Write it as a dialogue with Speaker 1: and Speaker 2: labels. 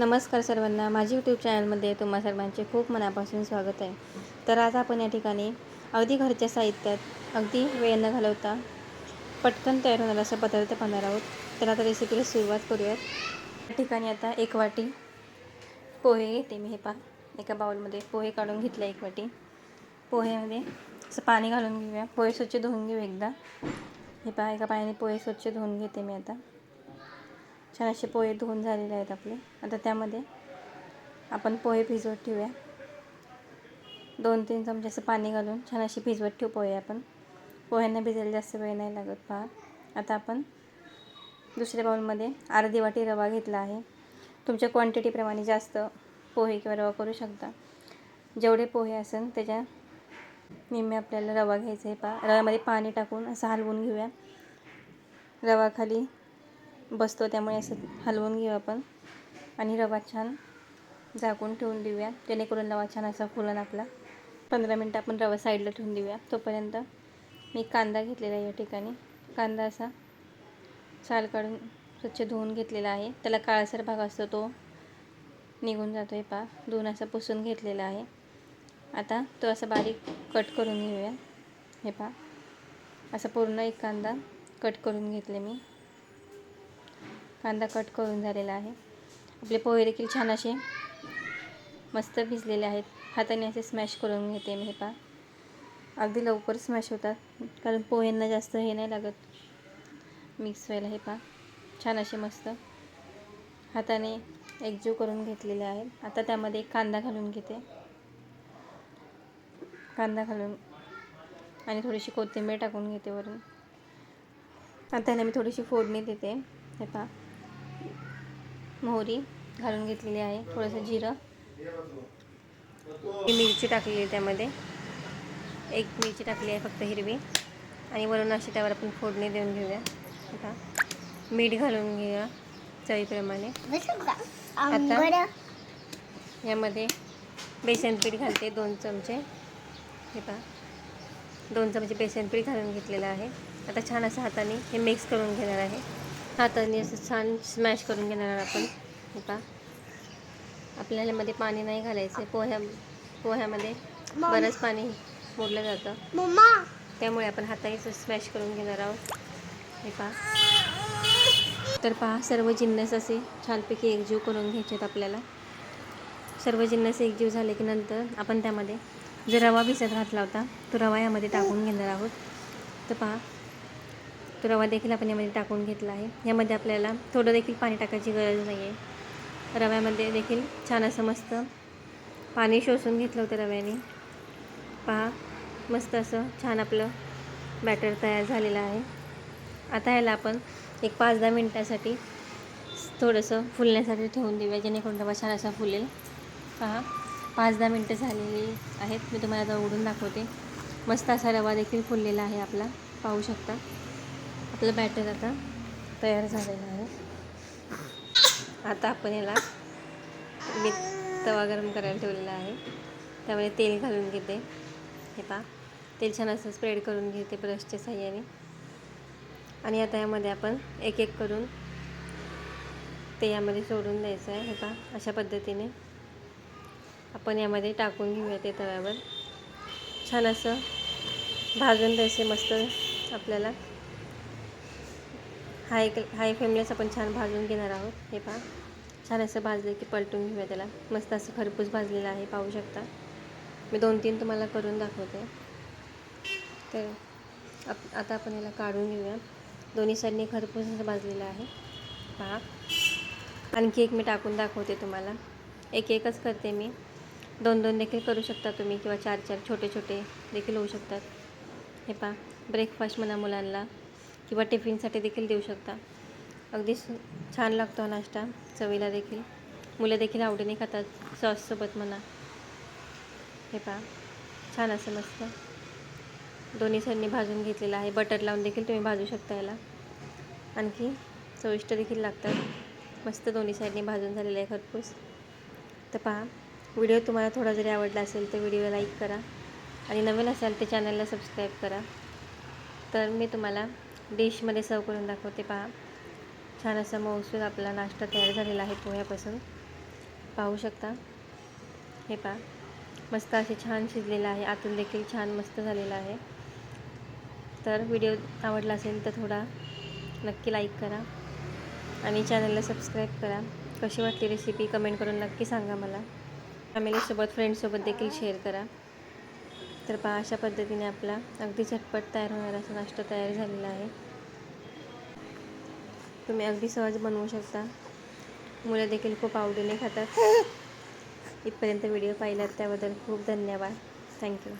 Speaker 1: नमस्कार सर्वांना. माझी यूट्यूब चॅनलमध्ये तुम्हा सर्वांचे खूप मनापासून स्वागत आहे. तर आज आपण या ठिकाणी अगदी घरच्या साहित्यात अगदी वेळ न घालवता पटकन तयार होणार असा पदार्थ पाहणार आहोत. तर आता रेसिपीला सुरुवात करूयात. या ठिकाणी आता एक वाटी पोहे घेते मी. हे पा एका बाउलमध्ये पोहे काढून घेतले एक वाटी. पोह्यामध्ये असं पाणी घालून घेऊया. पोहे स्वच्छ धुवून घेऊ एकदा. हे पहा एका पाण्याने पोहे स्वच्छ धुवून घेते मी आता. छान असे पोहे धुवून झालेले आहेत आपले. आता त्यामध्ये आपण पोहे भिजवत ठेवूया. दोन तीन चमचे असं पाणी घालून छान अशी भिजवत ठेवू पोहे आपण. पोह्यांना भिजायला जास्त वेळ नाही लागत पहा आता आपण दुसऱ्या बाउलमध्ये अर्धी वाटी रवा घेतला आहे. तुमच्या क्वांटिटीप्रमाणे जास्त पोहे किंवा रवा करू शकता. जेवढे पोहे असेल त्याच्या निम्मे आपल्याला रवा घ्यायचा आहे. पा रव्यामध्ये पाणी टाकून असं हलवून घेऊया. रवा खाली बसतो त्यामुळे असं हलवून घेऊ आपण. आणि रवा छान झाकून ठेवून देऊया. जेणेकरून रवा छान असा फुलन आपला. पंधरा मिनटं आपण रवा साईडला ठेवून देऊया. तोपर्यंत मी कांदा घेतलेला आहे या ठिकाणी. कांदा असा साल काढून स्वच्छ धुवून घेतलेला आहे. त्याला काळसर भाग असतो तो निघून जातो आहे पा. धुवून असा पुसून घेतलेला आहे. आता तो असा बारीक कट करून घेऊया. हे पा. असा पूर्ण एक कांदा कट करून घेतले मी. कांदा कट करून झालेला आहे. आपले पोहे देखील छान असे मस्त भिजलेले आहेत. हाताने असे स्मॅश करून घेते मी हे पा. अगदी लवकर स्मॅश होतात कारण पोह्यांना जास्त हे नाही लागत. मिक्स व्हायला हे पा. छान असे मस्त. हाताने एकजीव करून घेतलेले आहेत. आता त्यामध्ये कांदा घालून घेते. कांदा घालून आणि थोडीशी कोथिंबीर टाकून घेते वरून. आता त्याला मी थोडीशी फोडणी देते. हे पहा मोहरी घालून घेतलेली आहे थोडंसं जिरं. ही मिरची टाकलेली आहे त्यामध्ये. एक मिरची टाकली आहे फक्त हिरवी. आणि वरून अशी त्यावर आपण फोडणी देऊन घेऊया. आता मीठ घालून घेऊया चवीप्रमाणे. आता यामध्ये बेसन पीठ घालते दोन चमचे. हे पहा. दोन चमचे बेसन पीठ घालून घेतलेलं आहे. आता छान असं हाताने हे मिक्स करून घेणार आहे. हाताने असं छान स्मॅश करून घेणार आपण. हे पहा आपल्याला मध्ये पाणी नाही घालायचं. पोह्या पोह्यामध्ये बरंच पाणी मोडलं जातं. त्यामुळे आपण हाताने स्मॅश करून घेणार आहोत. हे पहा. तर पहा सर्व जिन्नस असे छानपैकी एकजीव करून घ्यायचे आहेत आपल्याला. सर्व जिन्नस एकजीव झाले की नंतर आपण त्यामध्ये जो रवा भिजत घातला होता तो रवा यामध्ये टाकून घेणार आहोत. तर पहा तो रवा देखील आपण यामध्ये टाकून घेतला आहे. यामध्ये आपल्याला थोडं देखील पाणी टाकायची गरज नाही आहे रव्यामध्ये देखील छान असं मस्त पाणी शोषून घेतलं होतं रव्याने. पहा मस्त असं छान आपलं बॅटर तयार झालेलं आहे. आता ह्याला आपण एक पाच दहा मिनटासाठी थोडंसं फुलण्यासाठी ठेवून देऊया जेणेकरून रवा छान असा फुलेल. पहा पाच दहा मिनटं झालेली आहेत. मी तुम्हाला आता उघडून दाखवते. मस्त असा रवा देखील फुललेला आहे आपला. पाहू शकता. आपलं बॅटर आता तयार झालेलं आहे. आता आपण याला मी तवा गरम करायला ठेवलेला आहे. त्यामध्ये तेल घालून घेते. हे पा तेल छान असं स्प्रेड करून घेते ब्रशच्या साह्याने. आणि आता यामध्ये आपण एक एक करून ते यामध्ये सोडून द्यायचं आहे. हे पा अशा पद्धतीने आपण यामध्ये टाकून घेऊया ते तव्यावर. छान असं भाजून द्यायचे मस्त आपल्याला. हाय हाय फ्लेमलाच आपण छान भाजून घेणार आहोत. हे पहा. छान असं भाजलं की पलटून घेऊया त्याला. मस्त असं खरपूस भाजलेलं आहे पाहू शकता. मी दोन तीन तुम्हाला करून दाखवते. तर आप आता आपण याला काढून घेऊया. दोन्ही साईडने खरपूस असं भाजलेलं आहे. पहा. आणखी एक मी टाकून दाखवते तुम्हाला. एक एकच करते मी. दोन दोन देखील करू शकता तुम्ही किंवा चार चार छोटे छोटे देखील होऊ शकतात. हे पहा. ब्रेकफास्ट म्हणा मुलांना किंवा टिफिनसाठी देखील देऊ शकता. अगदी छान लागतो हा नाश्ता चवीला देखील. मुलं देखील आवडीने खातात सॉससोबत म्हणा. हे पहा छान असं मस्त. दोन्ही साईडने भाजून घेतलेलं आहे. बटर लावून देखील तुम्ही भाजू शकता याला. आणखी चविष्ट देखील लागतात. मस्त दोन्ही साईडने भाजून झालेलं आहे खरपूस. तर पहा व्हिडिओ तुम्हाला थोडा जरी आवडला असेल तर व्हिडिओ लाईक करा. आणि नवीन असाल ते चॅनलला सबस्क्राईब करा. तर मी तुम्हाला डिशमध्ये सर्व करून दाखवते पहा. छान असा मौसूद आपला नाश्ता तयार झालेला आहे पोह्यापासून. पाहू शकता. हे पहा. मस्त असे छान शिजलेलं आहे. आतून देखील छान मस्त झालेलं आहे. तर व्हिडिओ आवडला असेल तर थोडा नक्की लाईक करा आणि चॅनलला सबस्क्राईब करा. कशी वाटली रेसिपी कमेंट करून नक्की सांगा मला. फॅमिलीसोबत फ्रेंडसोबत देखील शेअर करा. तर पहा अशा पद्धतीने आपला अगदी झटपट तयार होणारा असा नाश्ता तयार झालेला आहे. तुम्ही अगदी सहज बनवू शकता. मुलं देखील खूप आवडीने खातात. इथपर्यंत व्हिडिओ पाहिलात त्याबद्दल खूप धन्यवाद. थँक्यू.